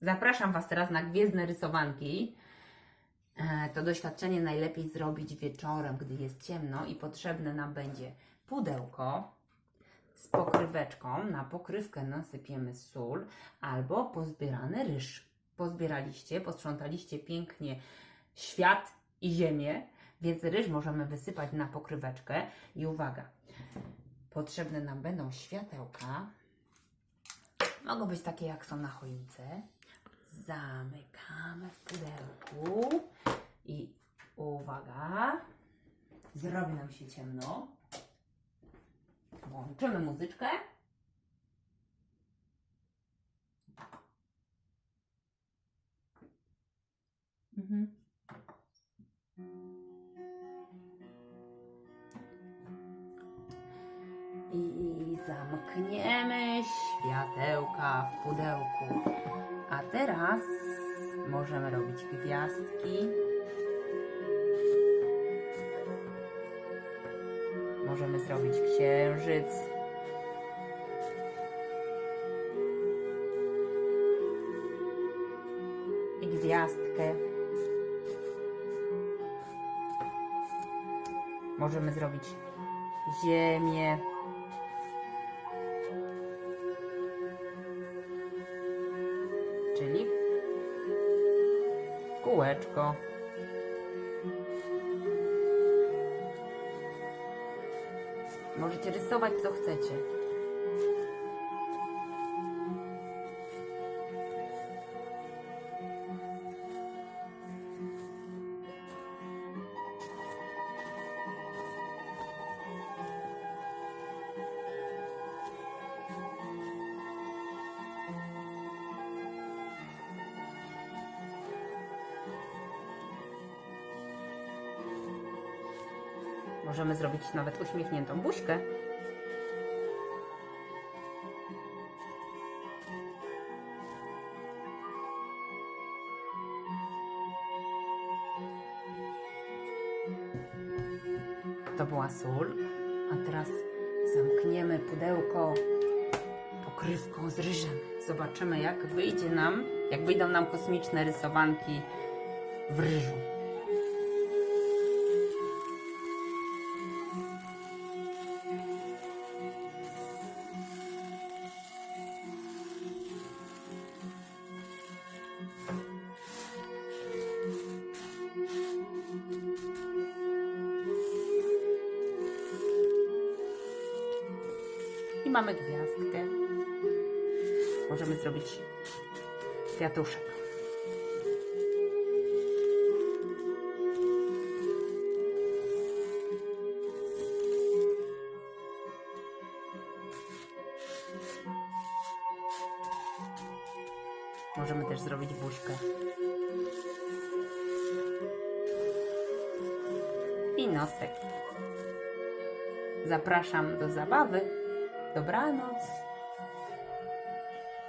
Zapraszam Was teraz na gwiezdne rysowanki. E, To doświadczenie najlepiej zrobić wieczorem, gdy jest ciemno i potrzebne nam będzie pudełko z pokryweczką. Na pokrywkę nasypiemy sól albo pozbierany ryż. Pozbieraliście, posprzątaliście pięknie świat i ziemię, więc ryż możemy wysypać na pokryweczkę. I uwaga, potrzebne nam będą światełka. Mogą być takie, jak są na choince. Zamykamy w pudełku i uwaga, zrobi nam się ciemno. Włączymy muzyczkę. Mhm. I zamkniemy światełka w pudełku. A teraz możemy robić gwiazdki. Możemy zrobić księżyc. I gwiazdkę. Możemy zrobić ziemię. Kółeczko. Możecie rysować co chcecie. Możemy zrobić nawet uśmiechniętą buźkę. To była sól. A teraz zamkniemy pudełko pokrywką z ryżem. Zobaczymy, jak wyjdzie nam, jak wyjdą nam kosmiczne rysowanki w ryżu. I mamy gwiazdkę. Możemy zrobić kwiatuszek. Możemy też zrobić buźkę. I nosek. Zapraszam do zabawy. Dobranoc.